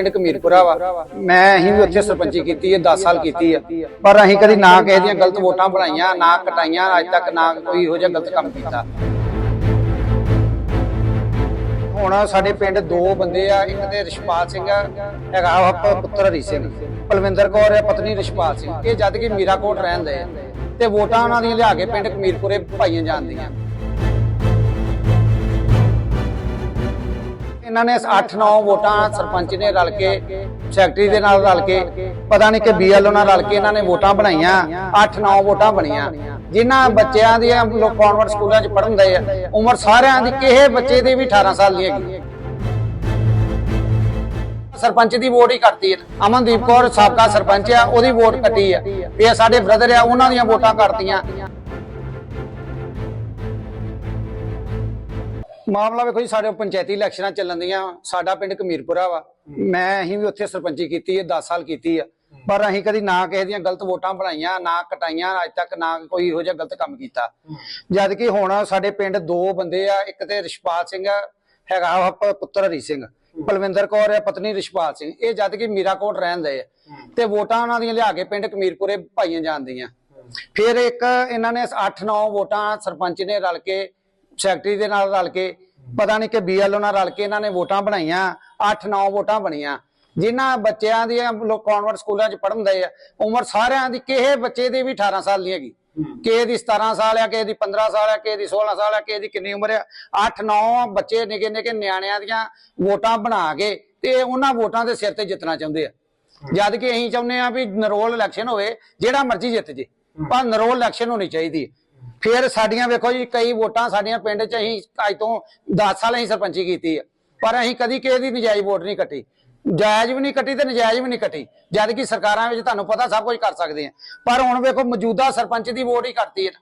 ਪਿੰਡ ਕਮੀਰਪੁਰਾ ਵਾ। ਮੈਂ ਅਸੀਂ ਵੀ ਉੱਥੇ ਸਰਪੰਚੀ ਕੀਤੀ ਹੈ 10 ਸਾਲ ਕੀਤੀ ਹੈ। ਪਰ ਅਸੀਂ ਕਦੀ ਨਾ ਕਿਸੇ ਦੀਆਂ ਗਲਤ ਵੋਟਾਂ ਬਣਾਈਆਂ, ਨਾ ਕਟਾਈਆਂ, ਅੱਜ ਤੱਕ ਨਾ ਕੋਈ ਇਹੋ ਜਿਹਾ ਗਲਤ ਕੰਮ ਕੀਤਾ। ਹੁਣ ਸਾਡੇ ਪਿੰਡ ਦੋ ਬੰਦੇ ਆ, ਇੱਕ ਤੇ ਰਿਸ਼ਪਾਲ ਸਿੰਘ ਹੈਗਾ ਵਾ ਪੁੱਤਰ ਹਰੀ ਸਿੰਘ। ਪਲਵਿੰਦਰ ਕੌਰ ਹੈ ਪਤਨੀ ਰਿਸ਼ਪਾਲ ਸਿੰਘ। ਇਹ ਜਦ ਕਿ ਮੀਰਾਕੋਟ ਰਹਿੰਦੇ ਆ। ਤੇ ਵੋਟਾਂ ਉਹਨਾਂ ਦੀਆਂ ਲਿਆ ਕੇ ਪਿੰਡ ਕਮੀਰਪੁਰੇ ਪਾਈਆਂ ਜਾਂਦੀਆਂ। ਇਹਨਾਂ ਨੇ 8-9 ਵੋਟਾਂ ਸਰਪੰਚ ਨੇ ਰਲ ਕੇ, ਸੈਕਟਰੀ ਦੇ ਨਾਲ ਰਲ ਕੇ, ਪਤਾ ਨਹੀਂ ਕਿ ਬੀਐਲਓ ਨਾਲ ਰਲ ਕੇ ਇਹਨਾਂ ਨੇ ਵੋਟਾਂ ਬਣਾਈਆਂ 8-9 ਵੋਟਾਂ ਬਣੀਆਂ। ਜਿਨ੍ਹਾਂ ਬੱਚਿਆਂ ਦੀਆਂ ਕਨਵਰਟ ਸਕੂਲਾਂ 'ਚ ਪੜ੍ਹਨਦੇ ਆ, ਉਮਰ ਸਾਰਿਆਂ ਦੀ ਕਿਸੇ ਬੱਚੇ ਦੀ ਵੀ 18 ਸਾਲ ਦੀ ਹੈਗੀ। ਸਰਪੰਚ ਦੀ ਵੋਟ ਹੀ ਕੱਟਦੀ ਹੈ ਅਮਨਦੀਪ ਕੌਰ ਸਾਬਕਾ ਸਰਪੰਚ ਆ, ਉਹਦੀ ਵੋਟ ਕੱਟੀ ਆ। ਇਹ ਸਾਡੇ ਬ੍ਰਦਰ ਆ, ਉਹਨਾਂ ਦੀਆਂ ਵੋਟਾਂ ਕੱਟਤੀਆਂ ਮਾਮਲਾ ਵੇਖੋ ਜੀ ਸਾਡੇ ਪੰਚਾਇਤੀ ਇਲੈਕਸ਼ਨਾਂ ਚੱਲਣ ਦੀਆਂ ਸਾਡਾ ਪਿੰਡ ਕਮੀਰਪੁਰਾ ਵਾ। ਮੈਂ ਅਸੀਂ ਵੀ ਉੱਥੇ ਸਰਪੰਚੀ ਕੀਤੀ ਹੈ 10 ਸਾਲ ਕੀਤੀ ਆ। ਪਰ ਅਸੀਂ ਕਦੀ ਨਾ ਕਿਸੇ ਦੀਆਂ ਗਲਤ ਵੋਟਾਂ ਬਣਾਈਆਂ ਨਾ ਕਟਾਈਆਂ ਅੱਜ ਤੱਕ ਨਾ ਕੋਈ ਇਹੋ ਜਿਹਾ ਗਲਤ ਕੰਮ ਕੀਤਾ। ਜਦ ਕਿ ਹੁਣ ਸਾਡੇ ਪਿੰਡ ਦੋ ਬੰਦੇ ਆ ਇੱਕ ਤੇ ਰਿਸ਼ਪਾਲ ਸਿੰਘ ਹੈਗਾ ਪੁੱਤਰ ਹਰੀ ਸਿੰਘ। ਪਲਵਿੰਦਰ ਕੌਰ ਹੈ ਪਤਨੀ ਰਿਸ਼ਪਾਲ ਸਿੰਘ। ਇਹ ਜਦ ਕਿ ਮੀਰਾਕੋਟ ਰਹਿੰਦੇ ਆ। ਤੇ ਵੋਟਾਂ ਉਹਨਾਂ ਦੀਆਂ ਲਿਆ ਕੇ ਪਿੰਡ ਕਮੀਰਪੁਰੇ ਪਾਈਆਂ ਜਾਂਦੀਆਂ ਫਿਰ ਇੱਕ ਇਹਨਾਂ ਨੇ 8-9 ਵੋਟਾਂ ਸਰਪੰਚ ਨੇ ਰਲ ਕੇ ਸੈਕਟਰੀ ਦੇ ਨਾਲ ਰਲ ਕੇ ਪਤਾ ਨਹੀਂ ਕਿ ਬੀਐਲਓ ਨਾਲ ਰਲ ਕੇ ਇਹਨਾਂ ਨੇ ਵੋਟਾਂ ਬਣਾਈਆਂ 8-9 ਵੋਟਾਂ ਬਣੀਆਂ। ਜਿਨ੍ਹਾਂ ਬੱਚਿਆਂ ਦੀਆਂ ਲੋਕ ਕਨਵਰਟ ਸਕੂਲਾਂ 'ਚ ਪੜ੍ਹਨਦੇ ਆ ਉਮਰ ਸਾਰਿਆਂ ਦੀ ਕਿਸੇ ਬੱਚੇ ਦੀ ਵੀ 18 ਸਾਲ ਦੀ ਹੈਗੀ। ਕਿਸੇ ਦੀ 17 ਸਾਲ ਆ ਕਿਸੇ ਦੀ 15 ਸਾਲ ਆ ਕਿਸੇ ਦੀ 16 ਸਾਲ ਆ ਕਿਸੇ ਦੀ ਕਿੰਨੀ ਉਮਰ ਆ। 8-9 ਬੱਚੇ ਨਿੱਕੇ ਨਿੱਕੇ ਨਿਆਣਿਆਂ ਦੀਆਂ ਵੋਟਾਂ ਬਣਾ ਕੇ ਤੇ ਉਹਨਾਂ ਵੋਟਾਂ ਦੇ ਸਿਰ ਤੇ ਜਿੱਤਣਾ ਚਾਹੁੰਦੇ ਆ। ਜਦ ਕਿ ਅਸੀਂ ਚਾਹੁੰਦੇ ਆ ਵੀ ਨਰੋਲ ਇਲੈਕਸ਼ਨ ਹੋਵੇ ਜਿਹੜਾ ਮਰਜ਼ੀ ਜਿੱਤ ਜੇ ਪਰ ਨਰੋਲ ਇਲੈਕਸ਼ਨ ਹੋਣੀ ਚਾਹੀਦੀ ਹੈ। ਫਿਰ ਸਾਡੀਆਂ ਵੇਖੋ ਜੀ, ਕਈ ਵੋਟਾਂ ਸਾਡੀਆਂ ਪਿੰਡ 'ਚ ਅਸੀਂ ਅੱਜ ਤੋਂ 10 ਸਾਲ ਅਸੀਂ ਸਰਪੰਚੀ ਕੀਤੀ ਹੈ ਪਰ ਅਸੀਂ ਕਦੀ ਕਿਸੇ ਦੀ ਨਜਾਇਜ਼ ਵੋਟ ਨਹੀਂ ਕੱਟੀ। ਜਾਇਜ਼ ਵੀ ਨਹੀਂ ਕੱਟੀ ਤੇ ਨਜਾਇਜ਼ ਵੀ ਨਹੀਂ ਕੱਟੀ। ਜਦ ਕਿ ਸਰਕਾਰਾਂ ਵਿੱਚ ਤੁਹਾਨੂੰ ਪਤਾ ਸਭ ਕੁਝ ਕਰ ਸਕਦੇ ਆ। ਪਰ ਹੁਣ ਵੇਖੋ, ਮੌਜੂਦਾ ਸਰਪੰਚ ਦੀ ਵੋਟ ਹੀ ਕੱਟਤੀ ਹੈ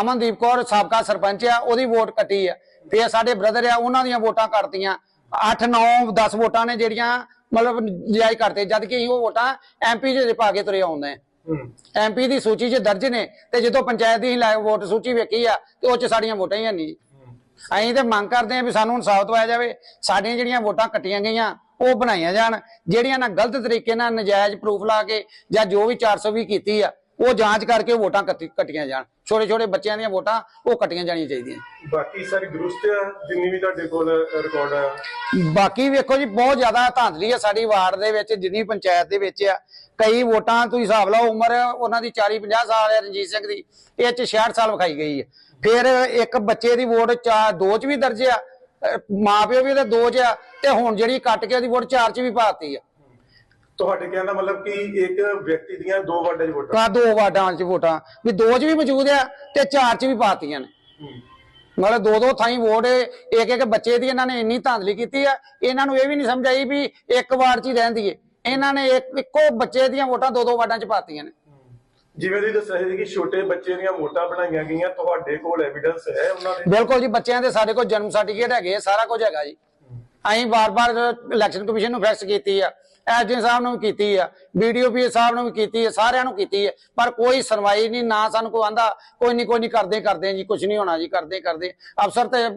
ਅਮਨਦੀਪ ਕੌਰ ਸਾਬਕਾ ਸਰਪੰਚ ਆ, ਉਹਦੀ ਵੋਟ ਕੱਟੀ ਆ। ਫਿਰ ਸਾਡੇ ਬ੍ਰਦਰ ਆ, ਉਹਨਾਂ ਦੀਆਂ ਵੋਟਾਂ ਕੱਟਤੀਆਂ। 8 9 10 ਵੋਟਾਂ ਨੇ ਜਿਹੜੀਆਂ ਮਤਲਬ ਨਜਾਇਜ਼ ਕਰਤੇ। ਜਦ ਕਿ ਅਸੀਂ ਉਹ ਵੋਟਾਂ ਐਮਪੀ ਦੇ ਪਾ ਕੇ ਤੁਰੇ ਆਉਂਦੇ ਆ। ਐਮਪੀ ਦੀ ਸੂਚੀ 'ਚ ਦਰਜ ਨੇ ਤੇ ਜਦੋਂ ਪੰਚਾਇਤ ਦੀ ਵੋਟ ਸੂਚੀ ਵੇਖੀ ਆ ਤੇ ਉਹ 'ਚ ਸਾਡੀਆਂ ਵੋਟਾਂ ਹੀ ਹੈ ਨਹੀਂ। ਅਸੀਂ ਤੇ ਮੰਗ ਕਰਦੇ ਆ ਵੀ ਸਾਨੂੰ ਇਨਸਾਫ ਦਵਾਇਆ ਜਾਵੇ ਸਾਡੀਆਂ ਜਿਹੜੀਆਂ ਵੋਟਾਂ ਕੱਟੀਆਂ ਗਈਆਂ ਉਹ ਬਣਾਈਆਂ ਜਾਣ ਜਿਹੜੀਆਂ ਨਾ ਗਲਤ ਤਰੀਕੇ ਨਾਲ ਨਜਾਇਜ਼ ਪ੍ਰੂਫ ਲਾ ਕੇ ਜਾਂ ਜੋ ਵੀ 420 ਕੀਤੀ ਆ ਉਹ ਜਾਂਚ ਕਰਕੇ ਵੋਟਾਂ ਕੱਟੀ- ਕੱਟੀਆਂ ਜਾਣ। ਛੋਟੇ ਛੋਟੇ ਬੱਚਿਆਂ ਦੀਆਂ ਵੋਟਾਂ ਉਹ ਕੱਟੀਆਂ ਜਾਣੀਆਂ ਚਾਹੀਦੀਆਂ। ਬਾਕੀ ਸਾਰੀ ਦਰੁਸਤ ਆ ਜਿੰਨੀ ਵੀ ਤੁਹਾਡੇ ਕੋਲ ਰਿਕਾਰਡ ਆ? ਬਾਕੀ ਵੇਖੋ ਜੀ ਬਹੁਤ ਜ਼ਿਆਦਾ ਧਾਂਦਲੀ ਹੈ ਸਾਡੀ ਵਾਰਡ ਦੇ ਵਿੱਚ ਜਿੰਨੀ ਪੰਚਾਇਤ ਦੇ ਵਿੱਚ ਆ। ਕਈ ਵੋਟਾਂ ਤੁਸੀਂ ਹਿਸਾਬ ਲਾਓ ਉਮਰ ਉਹਨਾਂ ਦੀ 40 50 ਸਾਲ ਹੈ ਰਣਜੀਤ ਸਿੰਘ ਦੀ ਇਹ ਚ 66 ਸਾਲ ਵਿਖਾਈ ਗਈ ਹੈ ਫਿਰ ਇੱਕ ਬੱਚੇ ਦੀ ਵੋਟ ਚਾ ਦੋ ਚ ਵੀ ਦਰਜ ਆ ਅਹ ਮਾਪਿਓ ਵੀ ਉਹਦੇ ਦੋ ਚ ਆ ਤੇ ਹੁਣ ਜਿਹੜੀ ਕੱਟ ਕੇ ਉਹਦੀ ਵੋਟ ਚਾਰ ਚ ਵੀ ਪਾਤੀ ਆ। ਤੁਹਾਡੇ ਕਹਿਣ ਦਾ ਮਤਲਬ ਕਿ ਇੱਕ ਵਿਅਕਤੀ ਦੀਆਂ ਦੋ ਵਾਰਡਾਂ 'ਚ ਵੋਟਾਂ। ਕਾ ਦੋ ਵਾਰਡਾਂ ਚ ਵੋਟਾਂ। ਵੀ ਦੋ ਚ ਵੀ ਮੌਜੂਦ ਆ ਤੇ ਚਾਰ ਚ ਵੀ ਪਾਤੀਆਂ ਨੇ। ਮਤਲਬ ਦੋ ਦੋ ਥਾਈਂ ਵੋਟ ਇੱਕ ਇੱਕ ਬੱਚੇ ਦੀ ਇਹਨਾਂ ਨੇ ਇੰਨੀ ਧਾਂਦਲੀ ਕੀਤੀ ਆ ਇਹਨਾਂ ਨੂੰ ਇਹ ਵੀ ਨਹੀਂ ਸਮਝ ਆਈ ਵੀ ਇੱਕ ਵਾਰਡ 'ਚ ਹੀ ਰਹਿੰਦੀ ਏ ਇਹਨਾਂ ਨੇ ਇੱਕ ਇੱਕੋ ਬੱਚੇ ਦੀਆਂ ਵੋਟਾਂ ਦੋ ਦੋ ਵਾਰਡਾਂ 'ਚ ਪਾਤੀਆਂ ਨੇ। ਜਿਵੇਂ ਤੁਸੀਂ ਦੱਸਿਆ ਸੀ ਕਿ ਛੋਟੇ ਬੱਚੇ ਦੀਆਂ ਵੋਟਾਂ ਬਣਾਈਆਂ ਗਈਆਂ ਤੁਹਾਡੇ ਕੋਲ ਐਵੀਡੈਂਸ ਹੈ ਉਹਨਾਂ ਦੇ? ਬਿਲਕੁਲ ਜੀ ਬੱਚਿਆਂ ਦੇ ਸਾਡੇ ਕੋਲ ਜਨਮ ਸਰਟੀਫਿਕੇਟ ਹੈਗੇ ਸਾਰਾ ਕੁਝ ਹੈਗਾ ਜੀ। ਅਸੀਂ ਵਾਰ-ਵਾਰ ਇਲੈਕਸ਼ਨ ਕਮਿਸ਼ਨ ਨੂੰ ਫੈਕਸ ਕੀਤੀ ਆ ਐਸਡੀ ਸਾਹਿਬ ਨੂੰ ਵੀ ਕੀਤੀ ਆ ਬੀਡੀਓਪੀ ਸਾਹਿਬ ਨੂੰ ਵੀ ਕੀਤੀ ਆ ਸਾਰਿਆਂ ਨੂੰ ਕੀਤੀ ਆ ਪਰ ਕੋਈ ਸੁਣਵਾਈ ਨਹੀਂ ਨਾ ਸਾਨੂੰ ਕੋਈ ਆਂਦਾ ਕੋਈ ਨਹੀਂ ਕੋਈ ਨਹੀਂ ਕਰਦੇ ਕਰਦੇ ਜੀ ਕੁਝ ਨਹੀਂ ਹੋਣਾ ਜੀ ਕਰਦੇ ਕਰਦੇ ਅਫਸਰ ਤੇ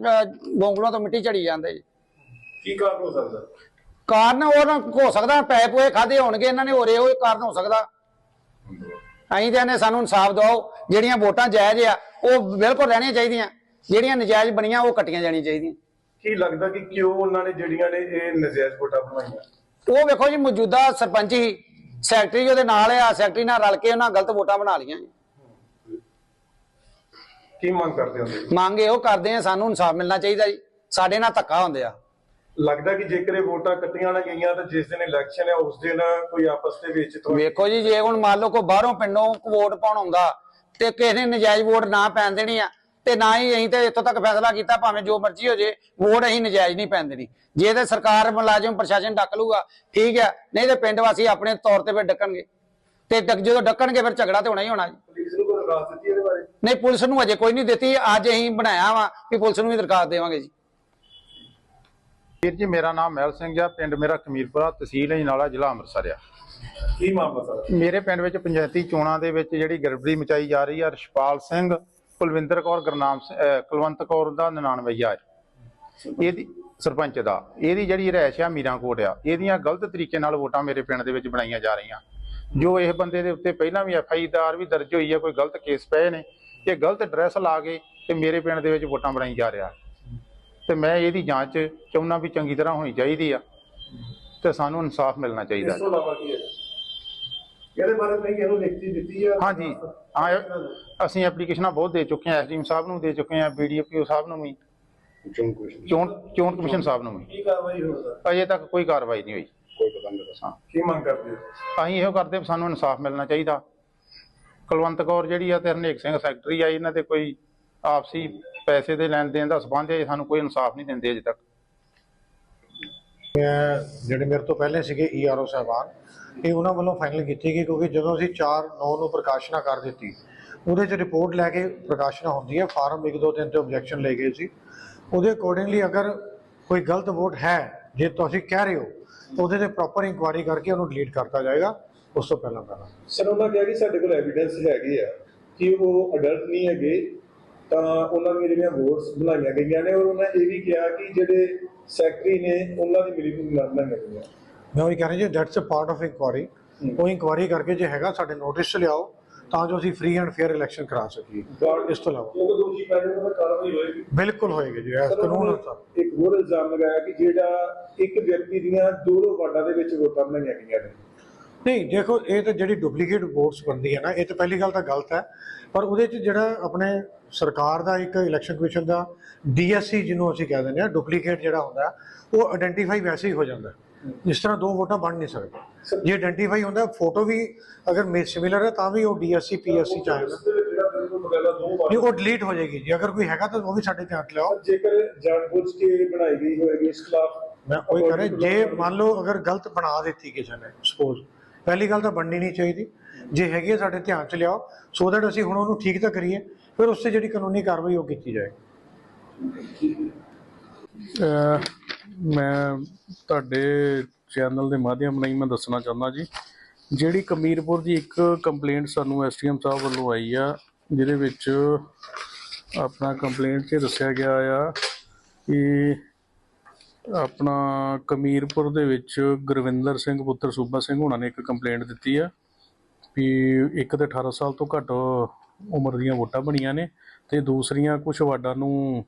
ਬੋਂਗਲੋਂ ਤੋਂ ਮਿੱਟੀ ਝੜੀ ਜਾਂਦੇ ਜੀ। ਕੀ ਕਾਰਨ ਹੋ ਸਕਦਾ? ਕਾਰਨ ਉਹਨਾਂ ਹੋ ਸਕਦਾ ਪੈ ਪੋਏ ਖਾਦੇ ਹੋਣਗੇ ਇਹਨਾਂ ਨੇ ਹੋਰੇ ਉਹ ਕਾਰਨ ਹੋ ਸਕਦਾ। ਅਸੀਂ ਤੇ ਨੇ ਸਾਨੂੰ ਇਨਸਾਫ ਦਿਵਾਓ ਜਿਹੜੀਆਂ ਵੋਟਾਂ ਜਾਇਜ਼ ਆ ਉਹ ਬਿਲਕੁਲ ਰਹਿਣੀਆਂ ਚਾਹੀਦੀਆਂ ਜਿਹੜੀਆਂ ਨਜਾਇਜ਼ ਬਣੀਆਂ ਉਹ ਕੱਟੀਆਂ ਜਾਣੀਆਂ ਚਾਹੀਦੀਆਂ। ਕੀ ਲੱਗਦਾ ਕਿ ਕਿਉਂ ਉਹਨਾਂ ਨੇ ਜਿਹੜੀਆਂ ਨੇ ਇਹ ਨਜਾਇਜ਼ ਵੋਟਾਂ ਬਣਾਈਆਂ ਉਹ ਵੇਖੋ ਜੀ ਮੌਜੂਦਾ ਸਰਪੰਚ ਹੀ ਸੈਕਟਰੀ ਉਹਦੇ ਨਾਲ ਆ ਸੈਕਟਰੀ ਨਾਲ ਰਲ ਕੇ ਉਹਨਾਂ ਗਲਤ ਵੋਟਾਂ ਬਣਾ ਲਈਆਂ। ਕੀ ਮੰਗ ਕਰਦੇ ਹੁੰਦੇ? ਮੰਗ ਇਹੋ ਕਰਦੇ ਆ ਸਾਨੂੰ ਇਨਸਾਫ ਮਿਲਣਾ ਚਾਹੀਦਾ ਜੀ। ਸਾਡੇ ਨਾਲ ਧੱਕਾ ਹੁੰਦੇ ਆ। ਲੱਗਦਾ ਕਿ ਜੇਕਰ ਇਹ ਵੋਟਾਂ ਕੱਟੀਆਂ ਨਾ ਗਈਆਂ ਤਾਂ ਜਿਸ ਦਿਨ ਇਲੈਕਸ਼ਨ ਹੈ ਉਸ ਦਿਨ ਕੋਈ ਆਪਸ ਦੇ ਵਿੱਚ ਵੇਖੋ ਜੀ ਜੇ ਹੁਣ ਮੰਨ ਲਓ ਕੋਈ ਬਾਹਰੋਂ ਪਿੰਡੋਂ ਵੋਟ ਪਾਉਣ ਆਉਂਦਾ ਤੇ ਕਿਸੇ ਨੇ ਨਜਾਇਜ਼ ਵੋਟ ਨਾ ਪੈਣ ਦੇਣੀ ਆ ਤੇ ਨਾ ਹੀ ਅਸੀਂ ਤੇ ਇੱਥੋਂ ਤੱਕ ਫੈਸਲਾ ਕੀਤਾ ਭਾਵੇਂ ਜੋ ਮਰਜ਼ੀ ਹੋ ਜੇ ਵੋਟ ਅਸੀਂ ਨਜਾਇਜ਼ ਨਹੀਂ ਪੈਣ ਦੇਣੀ। ਜੇ ਤੇ ਸਰਕਾਰ ਮੁਲਾਜ਼ਮ ਪ੍ਰਸ਼ਾਸਨ ਡੱਕ ਲੂਗਾ ਠੀਕ ਆ ਨਹੀਂ ਤੇ ਪਿੰਡ ਵਾਸੀ ਆਪਣੇ ਤੌਰ ਤੇ ਫਿਰ ਡੱਕਣਗੇ। ਤੇ ਜਦੋਂ ਡੱਕਣਗੇ ਫਿਰ ਝਗੜਾ ਤੇ ਹੋਣਾ ਹੀ ਹੋਣਾ ਜੀ। ਪੁਲਿਸ ਨੂੰ ਕੋਈ ਦਰਖਾਸਤ ਦਿੱਤੀ ਇਹਦੇ ਬਾਰੇ? ਨਹੀਂ ਪੁਲਿਸ ਨੂੰ ਅਜੇ ਕੋਈ ਨਹੀਂ ਦਿੱਤੀ ਅੱਜ ਅਸੀਂ ਬਣਾਇਆ ਵਾ ਕਿ ਪੁਲਿਸ ਨੂੰ ਵੀ ਦਰਖਾਸਤ ਦੇਵਾਂਗੇ ਜੀ। ਵੀਰ ਜੀ ਮੇਰਾ ਨਾਮ ਮਹਿਲ ਸਿੰਘ ਆ ਪਿੰਡ ਮੇਰਾ ਕਮੀਰਪੁਰਾ ਤਹਿਸੀਲ ਅਜਨਾਲਾ ਜ਼ਿਲ੍ਹਾ ਅੰਮ੍ਰਿਤਸਰ ਆ। ਕੀ ਮਾਮਲਾ ਸਰ? ਮੇਰੇ ਪਿੰਡ ਵਿੱਚ ਪੰਚਾਇਤੀ ਚੋਣਾਂ ਦੇ ਵਿੱਚ ਜਿਹੜੀ ਗੜਬੜੀ ਮਚਾਈ ਜਾ ਰਹੀ ਆ ਰਸ਼ਪਾਲ ਸਿੰਘ ਕੁਲਵਿੰਦਰ ਕੌਰ ਗੁਰਨਾਮ ਕੁਲਵੰਤ ਕੌਰ ਦਾ ਨਨਾਣਵਈਆ ਹੈ ਇਹਦੀ ਸਰਪੰਚ ਦਾ। ਇਹਦੀ ਜਿਹੜੀ ਰਿਹਾਇਸ਼ ਆ ਮੀਰਾਂਕੋਟ ਆ। ਇਹਦੀਆਂ ਗਲਤ ਤਰੀਕੇ ਨਾਲ ਵੋਟਾਂ ਮੇਰੇ ਪਿੰਡ ਦੇ ਵਿੱਚ ਬਣਾਈਆਂ ਜਾ ਰਹੀਆਂ। ਜੋ ਇਹ ਬੰਦੇ ਦੇ ਉੱਤੇ ਪਹਿਲਾਂ ਵੀ ਐਫ ਆਈ ਆਰ ਵੀ ਦਰਜ ਹੋਈ ਹੈ ਕੋਈ ਗਲਤ ਕੇਸ ਪਏ ਨੇ ਇਹ ਗਲਤ ਐਡਰੈਸ ਲਾ ਕੇ ਤੇ ਮੇਰੇ ਪਿੰਡ ਦੇ ਵਿੱਚ ਵੋਟਾਂ ਬਣਾਈ ਜਾ ਰਿਹਾ। ਤੇ ਮੈਂ ਇਹਦੀ ਜਾਂਚ ਚਾਹੁੰਦਾ ਵੀ ਚੰਗੀ ਤਰ੍ਹਾਂ ਹੋਣੀ ਚਾਹੀਦੀ ਆ। ਤੇ ਸਾਨੂੰ ਇਨਸਾਫ ਮਿਲਣਾ ਚਾਹੀਦਾ। ਇਸ ਤੋਂ ਇਲਾਵਾ ਕੀ ਹੈ? ਇਹਦੇ ਬਾਰੇ ਨਹੀਂ ਇਹਨੂੰ ਲਿਖਤੀ ਦਿੱਤੀ ਆ ਹਾਂਜੀ। ਹਾਂ ਅਸੀਂ ਐਪਲੀਕੇਸ਼ਨਾਂ ਬਹੁਤ ਦੇ ਚੁੱਕੇ ਹਾਂ ਐਸਡੀਐਮ ਸਾਹਿਬ ਨੂੰ ਦੇ ਚੁੱਕੇ ਹਾਂ ਬੀਡੀਪੀਓ ਸਾਹਿਬ ਨੂੰ ਵੀ। ਚੋਣ ਚੋਣ ਚੋਣ ਕਮਿਸ਼ਨ ਸਾਹਿਬ ਨੂੰ ਵੀ। ਕੀ ਕਾਰਵਾਈ ਹੋਊਗਾ ਅਜੇ ਤੱਕ ਕੋਈ ਕਾਰਵਾਈ ਨਹੀਂ ਹੋਈ। ਕੋਈ ਪਤਾ ਨਹੀਂ ਦੱਸਾਂ। ਕੀ ਮੰਗ ਕਰਦੇ ਹੋ? ਅਸੀਂ ਇਹੋ ਕਰਦੇ ਸਾਨੂੰ ਇਨਸਾਫ ਮਿਲਣਾ ਚਾਹੀਦਾ। ਕੁਲਵੰਤ ਕੌਰ ਜਿਹੜੀ ਆ ਤੇ ਹਰਨੇਕ ਸਿੰਘ ਸੈਕਟਰੀ ਆ ਇਹਨਾਂ ਤੇ ਕੋਈ ਆਪਸੀ ਪੈਸੇ ਦੇ ਲੈਣ ਦੇਣ ਦਾ ਸਬੰਧ ਹੈ ਸਾਨੂੰ ਕੋਈ ਇਨਸਾਫ ਨਹੀਂ ਦਿੰਦੇ ਅਜੇ ਤੱਕ। ਮੈਂ ਜਿਹੜੇ ਮੇਰੇ ਤੋਂ ਪਹਿਲੇ ਸੀਗੇ ਈਆਰਓ ਸਾਹਿਬਾਨ, ਇਹ ਉਹਨਾਂ ਵੱਲੋਂ ਫਾਈਨਲ ਕੀਤੀ ਗਈ ਕਿਉਂਕਿ ਜਦੋਂ ਅਸੀਂ 4 9 ਨੂੰ ਪ੍ਰਕਾਸ਼ਨਾ ਕਰ ਦਿੱਤੀ, ਉਹਦੇ ਚ ਰਿਪੋਰਟ ਲੈ ਕੇ ਪ੍ਰਕਾਸ਼ਨਾ ਹੁੰਦੀ ਹੈ ਫਾਰਮ 1 2 3 ਤੇ ਆਬਜੈਕਸ਼ਨ ਲੈ ਗਏ ਸੀ ਉਹਦੇ ਅਕੋਰਡਿੰਗਲੀ ਅਗਰ ਕੋਈ ਗਲਤ ਵੋਟ ਹੈ, ਜੇ ਤੁਸੀਂ ਕਹਿ ਰਹੇ ਹੋ, ਤਾਂ ਉਹਦੇ ਤੇ ਪ੍ਰੋਪਰ ਇਨਕੁਆਇਰੀ ਕਰਕੇ ਉਹਨੂੰ ਡਿਲੀਟ ਕਰਤਾ ਜਾਏਗਾ, ਉਸ ਤੋਂ ਪਹਿਲਾਂ ਪਹਿਲਾਂ। ਸਰ ਉਹਨਾਂ ਕਿਹਾ ਕਿ ਸਾਡੇ ਕੋਲ ਐਵੀਡੈਂਸ ਹੈਗੇ ਆ ਕਿ ਉਹ ਅਡਲਟ ਨਹੀਂ ਹੈਗੇ, ਤਾਂ ਉਹਨਾਂ ਦੀਆਂ ਜਿਹੜੀਆਂ ਵੋਟਸ ਬਣਾਈਆਂ ਗਈਆਂ ਨੇ, ਔਰ ਉਹਨਾਂ ਇਹ ਵੀ ਕਿਹਾ ਕਿ ਜਿਹੜੇ ਸੈਕਟਰੀ ਨੇ ਉਹਨਾਂ ਦੀ ਮਿਲੀ ਭੁਗਤ ਨਾਲ ਬਣਾਈਆਂ ਗਈਆਂ ਮੈਂ ਉਹੀ ਕਹਿ ਰਿਹਾ ਜੀ that's a part of inquiry ਉਹ ਇਨਕੁਆਇਰੀ ਕਰਕੇ ਜੇ ਹੈਗਾ ਸਾਡੇ ਨੋਟਿਸ 'ਚ ਲਿਆਓ ਤਾਂ ਜੋ ਅਸੀਂ ਫ੍ਰੀ ਐਂਡ ਫੇਅਰ ਇਲੈਕਸ਼ਨ ਕਰਾ ਸਕੀਏ। ਇਸ ਤੋਂ ਇਲਾਵਾ। ਉਹ ਦੋਸ਼ੀ ਪੈਣ ਉਹਨਾਂ ਦਾ ਕਾਰਵਾਈ ਹੋਏਗੀ। ਬਿਲਕੁਲ ਹੋਏਗੀ ਜੀ ਸਰ, ਕਾਨੂੰਨ ਅਨੁਸਾਰ। ਇੱਕ ਹੋਰ ਇਲਜ਼ਾਮ ਲਗਾਇਆ ਕਿ ਜਿਹੜਾ ਇੱਕ ਵਿਅਕਤੀ ਦੀਆਂ ਦੋ ਦੋ ਵਾਰਡਾਂ ਦੇ ਵਿੱਚ ਵੋਟਾਂ ਬਣਾਈਆਂ ਗਈਆਂ ਨੇ। ਨਹੀਂ ਦੇਖੋ ਇਹ ਤਾਂ ਜਿਹੜੀ ਡੁਪਲੀਕੇਟ ਵੋਟਸ ਬਣਦੀ ਹੈ ਨਾ ਇਹ ਤਾਂ ਪਹਿਲੀ ਗੱਲ ਤਾਂ ਗਲਤ ਹੈ। ਪਰ ਉਹਦੇ 'ਚ ਜਿਹੜਾ ਆਪਣੇ ਸਰਕਾਰ ਦਾ ਇੱਕ ਇਲੈਕਸ਼ਨ ਕਮਿਸ਼ਨ ਦਾ ਡੀਐਸਸੀ ਜਿਹਨੂੰ ਅਸੀਂ ਕਹਿ ਦਿੰਦੇ ਆ ਡੁਪਲੀਕੇਟ ਜਿਹੜਾ ਹੁੰਦਾ ਉਹ ਆਇਡੈਂਟੀਫਾਈ ਵੈਸੇ ਹੀ ਹੋ ਜਾਂਦਾ। ਇਸ ਤਰ੍ਹਾਂ ਦੋ ਵੋਟਾਂ ਬਣ ਨਹੀਂ ਸਕਦੀਆਂ। ਜੇ ਆਇਡੈਂਟੀਫਾਈ ਹੁੰਦਾ ਫੋਟੋ ਵੀ ਅਗਰ ਸਿਮਿਲਰ ਹੈ ਤਾਂ ਵੀ ਉਹ ਡੀਐਸਸੀ ਪੀਐਸਸੀ ਚਾਹੇਗਾ ਉਸ ਦੇ ਵਿੱਚ ਜਿਹੜਾ ਬਿਲਕੁਲ ਬਗੈਰਾ ਦੋ ਨਹੀਂ ਉਹ ਡਿਲੀਟ ਹੋ ਜਾਏਗੀ ਜੀ। ਅਗਰ ਕੋਈ ਹੈਗਾ ਤਾਂ ਉਹ ਵੀ ਸਾਡੇ ਧਿਆਨ ਲਿਆਓ। ਜੇਕਰ ਜਾਣਬੁੱਝ ਕੇ ਬਣਾਈ ਗਈ ਹੋਏਗੀ ਇਸ ਖਿਲਾਫ ਮੈਂ ਉਹੀ ਕਹਿ ਰਿਹਾ ਜੇ ਮੰਨ ਲਓ ਅਗਰ ਗਲਤ ਬਣਾ ਦਿੱਤੀ ਕਿਸੇ ਨੇ ਸਪੋਜ਼ ਪਹਿਲੀ ਗੱਲ ਤਾਂ ਬਣਨੀ ਨਹੀਂ ਚਾਹੀਦੀ। ਜੇ ਹੈਗੀ ਹੈ ਸਾਡੇ ਧਿਆਨ ਚ ਲਿਆਓ ਸੋ ਦੈਟ ਅਸੀਂ ਹੁਣ ਉਹਨੂੰ ਠੀਕ ਤਾਂ ਕਰੀਏ, ਫਿਰ ਉਸ ਤੇ ਜਿਹੜੀ ਕਾਨੂੰਨੀ ਕਾਰਵਾਈ ਉਹ ਕੀਤੀ ਜਾਏ। ਮੈਂ ਤੁਹਾਡੇ ਚੈਨਲ ਦੇ ਮਾਧਿਅਮ ਰਾਹੀਂ ਮੈਂ ਦੱਸਣਾ ਚਾਹੁੰਦਾ ਜੀ, ਜਿਹੜੀ ਕਮੀਰਪੁਰ ਦੀ ਇੱਕ ਕੰਪਲੇਂਟ ਸਾਨੂੰ ਐਸਟੀਐਮ ਸਾਹਿਬ ਵੱਲੋਂ ਆਈ ਆ, ਜਿਹਦੇ ਵਿੱਚ ਆਪਣਾ ਕੰਪਲੇਂਟ 'ਚ ਦੱਸਿਆ ਗਿਆ ਆ ਕਿ ਆਪਣਾ ਕਮੀਰਪੁਰ ਦੇ ਵਿੱਚ ਗੁਰਵਿੰਦਰ ਸਿੰਘ ਪੁੱਤਰ ਸੂਬਾ ਸਿੰਘ ਹੁਣਾਂ ਨੇ ਇੱਕ ਕੰਪਲੇਂਟ ਦਿੱਤੀ ਆ ਵੀ ਇੱਕ ਤੇ 18 ਸਾਲ ਤੋਂ ਘੱਟ ਉਮਰ ਦੀਆਂ ਵੋਟਾਂ ਬਣੀਆਂ ਨੇ ਤੇ ਦੂਸਰੀਆਂ ਕੁਝ ਵਾਰਡਾਂ ਨੂੰ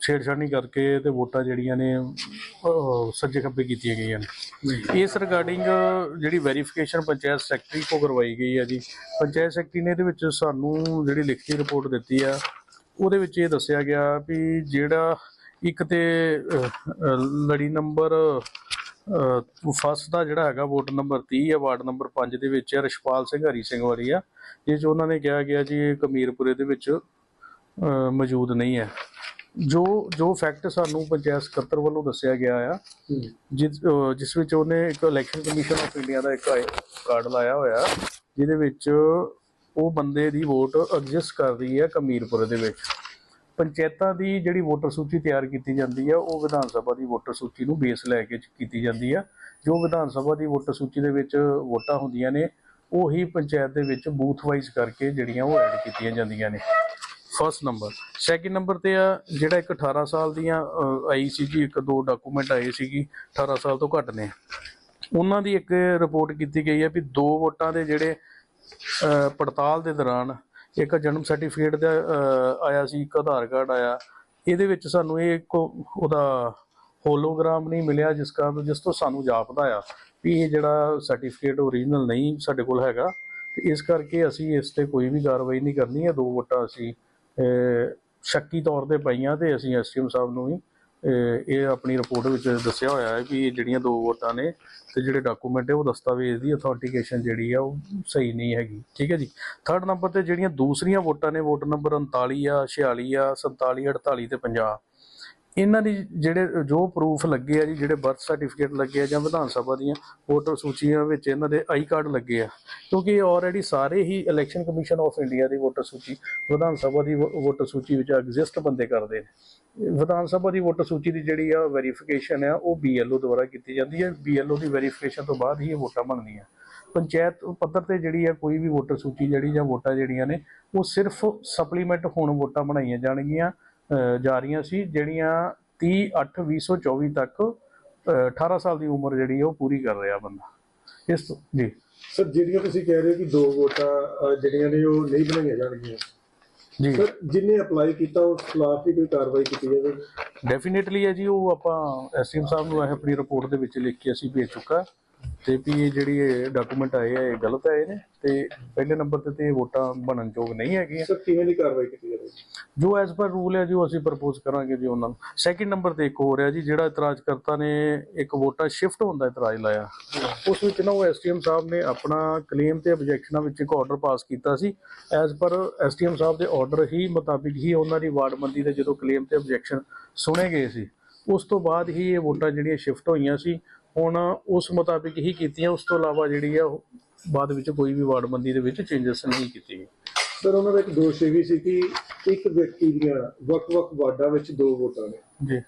ਛੇੜਛਾੜੀ ਕਰਕੇ ਤੇ ਵੋਟਾਂ ਜਿਹੜੀਆਂ ਨੇ ਸੱਜੇ ਖੱਬੇ ਕੀਤੀਆਂ ਗਈਆਂ ਨੇ। ਇਸ ਰਿਗਾਰਡਿੰਗ ਜਿਹੜੀ ਵੈਰੀਫਿਕੇਸ਼ਨ ਪੰਚਾਇਤ ਸੈਕਟਰੀ ਕੋ ਕਰਵਾਈ ਗਈ ਹੈ ਜੀ। ਪੰਚਾਇਤ ਸੈਕਟਰੀ ਨੇ ਇਹਦੇ ਵਿੱਚ ਸਾਨੂੰ ਜਿਹੜੀ ਲਿਖਤੀ ਰਿਪੋਰਟ ਦਿੱਤੀ ਆ ਉਹਦੇ ਵਿੱਚ ਇਹ ਦੱਸਿਆ ਗਿਆ ਵੀ ਜਿਹੜਾ ਇੱਕ ਤੇ ਲੜੀ ਨੰਬਰ ਫਸਟ ਦਾ ਜਿਹੜਾ ਹੈਗਾ ਵੋਟ ਨੰਬਰ 30 ਹੈ ਵਾਰਡ ਨੰਬਰ 5 ਦੇ ਵਿੱਚ ਰਿਸ਼ਪਾਲ ਸਿੰਘ ਹਰੀ ਸਿੰਘ ਵਾਲੀ ਆ। ਜਿਸ 'ਚ ਉਹਨਾਂ ਨੇ ਕਿਹਾ ਗਿਆ ਜੀ ਇਹ ਕਮੀਰਪੁਰੇ ਦੇ ਵਿੱਚ ਮੌਜੂਦ ਨਹੀਂ ਹੈ। ਜੋ ਜੋ ਫੈਕਟ ਸਾਨੂੰ ਪੰਚਾਇਤ ਸਕੱਤਰ ਵੱਲੋਂ ਦੱਸਿਆ ਗਿਆ ਆ ਜਿਸ ਵਿੱਚ ਉਹਨੇ ਇੱਕ ਇਲੈਕਸ਼ਨ ਕਮਿਸ਼ਨ ਆਫ ਇੰਡੀਆ ਦਾ ਇੱਕ ਕਾਰਡ ਲਾਇਆ ਹੋਇਆ ਜਿਹਦੇ ਵਿੱਚ ਉਹ ਬੰਦੇ ਦੀ ਵੋਟ ਐਗਜ਼ਿਸਟ ਕਰ ਰਹੀ ਹੈ ਕਮੀਰਪੁਰੇ ਦੇ ਵਿੱਚ। ਪੰਚਾਇਤਾਂ ਦੀ ਜਿਹੜੀ ਵੋਟਰ ਸੂਚੀ ਤਿਆਰ ਕੀਤੀ ਜਾਂਦੀ ਆ, ਉਹ ਵਿਧਾਨ ਸਭਾ ਦੀ ਵੋਟਰ ਸੂਚੀ ਨੂੰ ਬੇਸ ਲੈ ਕੇ ਕੀਤੀ ਜਾਂਦੀ ਆ। ਜੋ ਵਿਧਾਨ ਸਭਾ ਦੀ ਵੋਟਰ ਸੂਚੀ ਦੇ ਵਿੱਚ ਵੋਟਾਂ ਹੁੰਦੀਆਂ ਨੇ, ਉਹੀ ਪੰਚਾਇਤ ਦੇ ਵਿੱਚ ਬੂਥ ਵਾਈਜ਼ ਕਰਕੇ ਜਿਹੜੀਆਂ ਉਹ ਐਡ ਕੀਤੀਆਂ ਜਾਂਦੀਆਂ ਨੇ। ਫਸਟ ਨੰਬਰ ਸੈਕਿੰਡ ਨੰਬਰ ਤੇ ਆ, ਜਿਹੜਾ ਇੱਕ 18 ਸਾਲ ਦੀਆਂ ਆਈ ਸੀ ਜੀ ਇੱਕ ਦੋ ਡਾਕੂਮੈਂਟ ਆਏ ਸੀਗੀ 18 ਸਾਲ ਤੋਂ ਘੱਟ ਨੇ। ਉਹਨਾਂ ਦੀ ਇੱਕ ਰਿਪੋਰਟ ਕੀਤੀ ਗਈ ਹੈ ਵੀ ਦੋ ਵੋਟਾਂ ਦੇ ਜਿਹੜੇ ਪੜਤਾਲ ਦੇ ਦੌਰਾਨ ਇੱਕ ਜਨਮ ਸਰਟੀਫਿਕੇਟ ਦਾ ਆਇਆ ਸੀ, ਇੱਕ ਆਧਾਰ ਕਾਰਡ ਆਇਆ। ਇਹਦੇ ਵਿੱਚ ਸਾਨੂੰ ਇਹ ਇੱਕ ਉਹਦਾ ਹੋਲੋਗ੍ਰਾਮ ਨਹੀਂ ਮਿਲਿਆ, ਜਿਸ ਕਾਰਨ ਜਿਸ ਤੋਂ ਸਾਨੂੰ ਜਾਪਦਾ ਆ ਵੀ ਇਹ ਜਿਹੜਾ ਸਰਟੀਫਿਕੇਟ ਓਰੀਜਨਲ ਨਹੀਂ ਸਾਡੇ ਕੋਲ ਹੈਗਾ। ਤੇ ਇਸ ਕਰਕੇ ਅਸੀਂ ਇਸ ਤੇ ਕੋਈ ਵੀ ਕਾਰਵਾਈ ਨਹੀਂ ਕਰਨੀ ਹੈ ਦੋ ਵੋਟਾਂ ਅਸੀਂ ਸ਼ੱਕੀ ਤੌਰ ਤੇ ਪਈਆਂ ਤੇ ਅਸੀਂ ਐਸਟੀਐਮ ਸਾਹਿਬ ਨੂੰ ਵੀ ਇਹ ਆਪਣੀ ਰਿਪੋਰਟ ਵਿੱਚ ਦੱਸਿਆ ਹੋਇਆ ਹੈ ਵੀ ਜਿਹੜੀਆਂ ਦੋ ਵੋਟਾਂ ਨੇ ਤੇ ਜਿਹੜੇ ਡਾਕੂਮੈਂਟ ਹੈ ਉਹ ਦਸਤਾਵੇਜ਼ ਦੀ ਅਥੈਂਟੀਕੇਸ਼ਨ ਜਿਹੜੀ ਆ ਉਹ ਸਹੀ ਨਹੀਂ ਹੈਗੀ। ਠੀਕ ਹੈ ਜੀ? ਥਰਡ ਨੰਬਰ ਤੇ ਜਿਹੜੀਆਂ ਦੂਸਰੀਆਂ ਵੋਟਾਂ ਨੇ, ਵੋਟ ਨੰਬਰ 39 ਆ 46 ਆ 47 48 ਤੇ 50 ਇਹਨਾਂ ਦੀ ਜਿਹੜੇ, ਜੋ ਪ੍ਰੂਫ ਲੱਗੇ ਆ ਜੀ, ਜਿਹੜੇ ਬਰਥ ਸਰਟੀਫਿਕੇਟ ਲੱਗੇ ਆ ਜਾਂ ਵਿਧਾਨ ਸਭਾ ਦੀਆਂ ਵੋਟਰ ਸੂਚੀਆਂ ਵਿੱਚ ਇਹਨਾਂ ਦੇ ਆਈ ਕਾਰਡ ਲੱਗੇ ਆ, ਕਿਉਂਕਿ ਇਹ ਆਲਰੇਡੀ ਸਾਰੇ ਹੀ ਇਲੈਕਸ਼ਨ ਕਮਿਸ਼ਨ ਆਫ ਇੰਡੀਆ ਦੀ ਵੋਟਰ ਸੂਚੀ, ਵਿਧਾਨ ਸਭਾ ਦੀ ਵੋ- ਵੋਟਰ ਸੂਚੀ ਵਿੱਚ ਐਗਜ਼ਿਸਟ ਬੰਦੇ ਕਰਦੇ ਨੇ। ਵਿਧਾਨ ਸਭਾ ਦੀ ਵੋਟਰ ਸੂਚੀ ਦੀ ਜਿਹੜੀ ਆ ਵੈਰੀਫਿਕੇਸ਼ਨ ਆ, ਉਹ ਬੀਐਲਓ ਦੁਆਰਾ ਕੀਤੀ ਜਾਂਦੀ ਹੈ ਬੀਐਲਓ ਦੀ ਵੈਰੀਫਿਕੇਸ਼ਨ ਤੋਂ ਬਾਅਦ ਹੀ ਇਹ ਵੋਟਾਂ ਬਣਦੀਆਂ। ਪੰਚਾਇਤ ਪੱਧਰ ਤੇ ਜਿਹੜੀ ਆ ਕੋਈ ਵੀ ਵੋਟਰ ਸੂਚੀ ਜਿਹੜੀ ਜਾਂ ਵੋਟਾਂ ਜਿਹੜੀਆਂ ਨੇ, ਉਹ ਸਿਰਫ ਸਪਲੀਮੈਂਟ ਹੋਣ ਵੋਟਾਂ ਬਣਾਈਆਂ ਜਾਣਗੀਆਂ। ਜਾ ਰਹੀਆਂ ਸੀ ਜਿਹੜੀਆਂ 30/8/2024 ਤੱਕ ਅਹ, 18 ਸਾਲ ਦੀ ਉਮਰ ਜਿਹੜੀ ਹੈ ਉਹ ਪੂਰੀ ਕਰ ਰਿਹਾ ਬੰਦਾ। ਇਸ ਜੀ। ਸਰ ਜਿਹੜੀਆਂ ਤੁਸੀਂ ਕਹਿ ਰਹੇ ਹੋ ਕਿ ਦੋ ਵੋਟਾਂ ਜਿਹੜੀਆਂ ਨੇ ਉਹ ਨਹੀਂ ਬਣਾਈਆਂ ਜਾਣਗੀਆਂ। ਜੀ। ਸਰ ਜਿਨੇ ਅਪਲਾਈ ਕੀਤਾ ਉਸ ਖਿਲਾਫ ਵੀ ਕੋਈ ਕਾਰਵਾਈ ਕੀਤੀ ਜਾਵੇ? ਡੈਫੀਨਿਟਲੀ ਹੈ ਜੀ ਉਹ ਆਪਾਂ ਐਸਟੀਐਮ ਸਾਹਿਬ ਨੂੰ ਇਹ ਆਪਣੀ ਰਿਪੋਰਟ ਦੇ ਵਿੱਚ ਲਿਖ ਕੇ ਅਸੀਂ ਭੇਜ ਚੁੱਕਾ। ਤੇ ਵੀ ਇਹ ਜਿਹੜੀ ਇਹ ਡਾਕੂਮੈਂਟ ਆਏ ਆ ਇਹ ਗਲਤ ਆਏ ਨੇ ਤੇ ਪਹਿਲੇ ਨੰਬਰ ਤੇ ਤੇ ਇਹ ਵੋਟਾਂ ਬਣਨ ਯੋਗ ਨਹੀਂ ਹੈਗੀਆਂ। ਸਰ ਕਿਵੇਂ ਦੀ ਕਾਰਵਾਈ ਕੀਤੀ ਜਾਵੇ ਜੋ ਐਜ਼ ਪਰ ਰੂਲ ਹੈ ਜੋ ਅਸੀਂ ਪ੍ਰਪੋਜ਼ ਕਰਾਂਗੇ ਜੀ ਉਹਨਾਂ ਨੂੰ। ਸੈਕਿੰਡ ਨੰਬਰ ਤੇ ਇੱਕ ਹੋ ਰਿਹਾ ਜੀ ਜਿਹੜਾ ਇਤਰਾਜ਼ਕਰਤਾ ਨੇ ਇੱਕ ਵੋਟਾਂ ਸ਼ਿਫਟ ਹੋਣ ਦਾ ਇਤਰਾਜ਼ ਲਾਇਆ। ਉਸ ਵਿੱਚ ਨਾ ਉਹ ਐਸਟੀਐਮ ਸਾਹਿਬ ਨੇ ਆਪਣਾ ਕਲੇਮ ਤੇ ਆਬਜੈਕਸ਼ਨਾਂ ਵਿੱਚ ਇੱਕ ਆਰਡਰ ਪਾਸ ਕੀਤਾ ਸੀ। ਐਜ਼ ਪਰ ਐਸਟੀਐਮ ਸਾਹਿਬ ਦੇ ਆਰਡਰ ਹੀ ਮੁਤਾਬਿਕ ਹੀ ਉਹਨਾਂ ਦੀ ਵਾਰਡਬੰਦੀ ਦੇ ਜਦੋਂ ਕਲੇਮ ਤੇ ਆਬਜੈਕਸ਼ਨ ਸੁਣੇ ਗਏ ਸੀ ਉਸ ਤੋਂ ਬਾਅਦ ਹੀ ਇਹ ਵੋਟਾਂ ਜਿਹੜੀਆਂ ਸ਼ਿਫਟ ਹੋਈਆਂ ਸੀ ਹੁਣ ਉਸ ਮੁਤਾਬਿਕ ਹੀ ਕੀਤੀਆਂ ਉਸ ਤੋਂ ਇਲਾਵਾ ਜਿਹੜੀ ਆ ਉਹ ਬਾਅਦ ਵਿੱਚ ਕੋਈ ਵੀ ਵਾਰਡਬੰਦੀ ਦੇ ਵਿੱਚ ਚੇਂਜਸ ਨਹੀਂ ਕੀਤੀ ਗਈ ਸਰ ਉਹਨਾਂ ਦਾ ਇੱਕ ਦੋਸ਼ ਇਹ ਵੀ ਸੀ ਕਿ ਇੱਕ ਵਿਅਕਤੀ ਦੀਆਂ ਵੱਖ-ਵੱਖ ਵਾਰਡਾਂ ਵਿੱਚ ਦੋ ਵੋਟਾਂ ਨੇ। ਜੀ।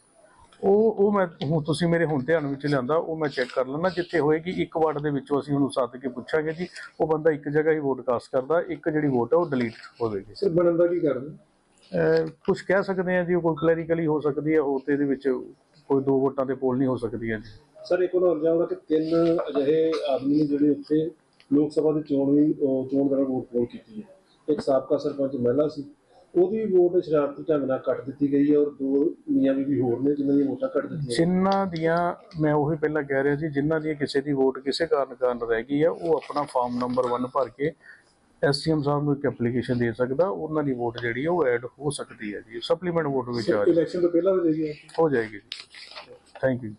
ਉਹ ਉਹ ਮੈਂ ਹੁਣ ਤੁਸੀਂ ਮੇਰੇ ਹੁਣ ਧਿਆਨ ਵਿੱਚ ਲਿਆਂਦਾ ਉਹ ਮੈਂ ਚੈੱਕ ਕਰ ਲੈਣਾ ਜਿੱਥੇ ਹੋਏਗੀ ਇੱਕ ਵਾਰਡ ਦੇ ਵਿੱਚੋਂ ਅਸੀਂ ਉਹਨੂੰ ਸੱਦ ਕੇ ਪੁੱਛਾਂਗੇ ਜੀ ਉਹ ਬੰਦਾ ਇੱਕ ਜਗ੍ਹਾ ਹੀ ਵੋਟ ਕਾਸਟ ਕਰਦਾ ਇੱਕ ਜਿਹੜੀ ਵੋਟ ਹੈ ਉਹ ਡਿਲੀਟ ਹੋਵੇਗੀ। ਸਰ ਬਣਨ ਦਾ ਕੀ ਕਾਰਨ? ਕੁਝ ਕਹਿ ਸਕਦੇ ਆ ਜੀ ਕੋਈ ਕਲੈਰੀਕਲੀ ਹੋ ਸਕਦੀ ਹੈ ਹੋਰ ਤੇ ਇਹਦੇ ਵਿੱਚ ਕੋਈ ਦੋ ਵੋਟਾਂ ਤੇ ਪੋਲ ਨਹੀਂ ਹੋ ਸਕਦੀ ਹੈ ਜੀ। ਸਰ ਇੱਕ ਹੋਰ ਜਾਊਗਾ ਕਿ ਤਿੰਨ ਅਜਿਹੇ ਆਦਮੀ ਜਿਹੜੇ ਉੱਥੇ ਲੋਕ ਸਭਾ ਦੀ ਚੋਣ ਵੀ ਚੋਣ ਦੌਰਾਨ ਵੋਟ ਪੋਲ ਕੀਤੀ ਹੈ। ਇੱਕ ਸਾਬਕਾ ਸਰਪੰਚ ਮਹਿਲਾ ਸੀ। ਉਹਦੀ ਵੋਟ ਸ਼ਰਾਰਤੀ ਢੰਗ ਨਾਲ ਕੱਟ ਦਿੱਤੀ ਗਈ ਹੈ ਔਰ ਦੋ ਮੀਆਂ ਬੀਬੀ ਹੋਰ ਨੇ ਜਿਨ੍ਹਾਂ ਦੀਆਂ ਵੋਟਾਂ ਕੱਟ ਦਿੱਤੀਆਂ ਜਿਨ੍ਹਾਂ ਦੀਆਂ ਮੈਂ ਉਹੀ ਪਹਿਲਾਂ ਕਹਿ ਰਿਹਾ ਸੀ ਜਿਨ੍ਹਾਂ ਦੀਆਂ ਕਿਸੇ ਦੀ ਵੋਟ ਕਿਸੇ ਕਾਰਨ ਕਾਰਨ ਰਹਿ ਗਈ ਹੈ ਉਹ ਆਪਣਾ ਫਾਰਮ ਨੰਬਰ 1 ਭਰ ਕੇ ਐਸਟੀਐਮ ਸਾਹਿਬ ਨੂੰ ਇੱਕ ਐਪਲੀਕੇਸ਼ਨ ਦੇ ਸਕਦਾ ਉਹਨਾਂ ਦੀ ਵੋਟ ਜਿਹੜੀ ਹੈ ਉਹ ਐਡ ਹੋ ਸਕਦੀ ਹੈ ਜੀ ਸਪਲੀਮੈਂਟ ਵੋਟ ਵਿੱਚ ਆ ਇਲੈਕਸ਼ਨ ਤੋਂ ਪਹਿਲਾਂ ਹੋ ਜਾਏਗੀ। ਹੋ ਜਾਏਗੀ ਜੀ। Thank you